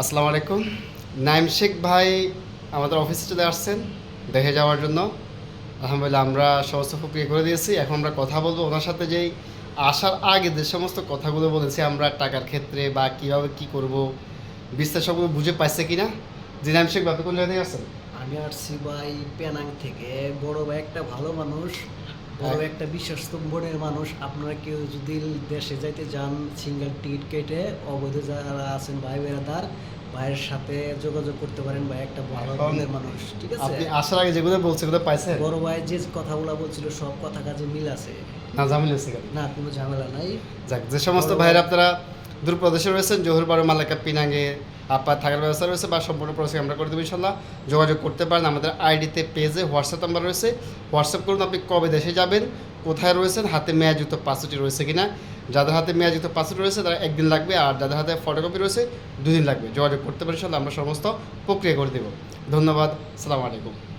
আসসালামু আলাইকুম। নাইম শেখ ভাই আমাদের অফিসে চলে আসছেন দেখে যাওয়ার জন্য। আলহামদুলিল্লাহ আমরা সমস্ত প্রক্রিয়া করে দিয়েছি। এখন আমরা কথা বলব ওনার সাথে যেই আসার আগে যে সমস্ত কথাগুলো বলেছি, আমরা টাকার ক্ষেত্রে বা কীভাবে কী করব বিস্তার সবগুলো বুঝে পাইছে কিনা? জি, নাইম শেখ ভাই কোন জায়গা থেকে আসছেন আমি আসছি ভাই, পেনাং থেকে। বড় ভাই, একটা ভালো মানুষ। বড় হ্যাঁ। একটা বিশ্বস্ত মানুষ। আপনারা কেউ যদি দেশে যাইতে যান সিঙ্গেল টিকিট কেটে অবৈধ যারা আছেন ভাই বেড়াদার ভাইয়ের সাথে যোগাযোগ করতে পারেন ভাই একটা ভালো মনের মানুষ ঠিক আছে? আপনি আসার আগে যেগুলো বলছে সেগুলো পাইছে বড় ভাই যে কথাগুলো বলছিল সব কথা কাজে মিল আছে। না হয়েছে কেন? না কোনো ঝামেলা নাই। যাক যে সমস্ত ভাইয়েরা আপনারা দূর প্রদেশে রয়েছেন জহুরবাড়ি মালাকা পিনাঙ্গে আপনার থাকার ব্যবস্থা রয়েছে বা সম্পূর্ণ প্রসেস আমরা করে দেবো ইনশাল্লাহ। যোগাযোগ করতে পারেন আমাদের আইডিতে পেজে হোয়াটসঅ্যাপ নাম্বার রয়েছে। হোয়াটসঅ্যাপ করুন, আপনি কবে দেশে যাবেন, কোথায় রয়েছেন, হাতে মেয়াযুক্ত পাসপোর্টটি রয়েছে কিনা। যাদের হাতে মেয়াযুক্ত পাসপোর্ট রয়েছে, তারা একদিন লাগবে আর যাদের হাতে ফটোকপি রয়েছে, দুদিন লাগবে। যোগাযোগ করতে পারেন ইনশাল্লাহ, আমরা সমস্ত প্রক্রিয়া করে দেবো। ধন্যবাদ সালাম আলাইকুম।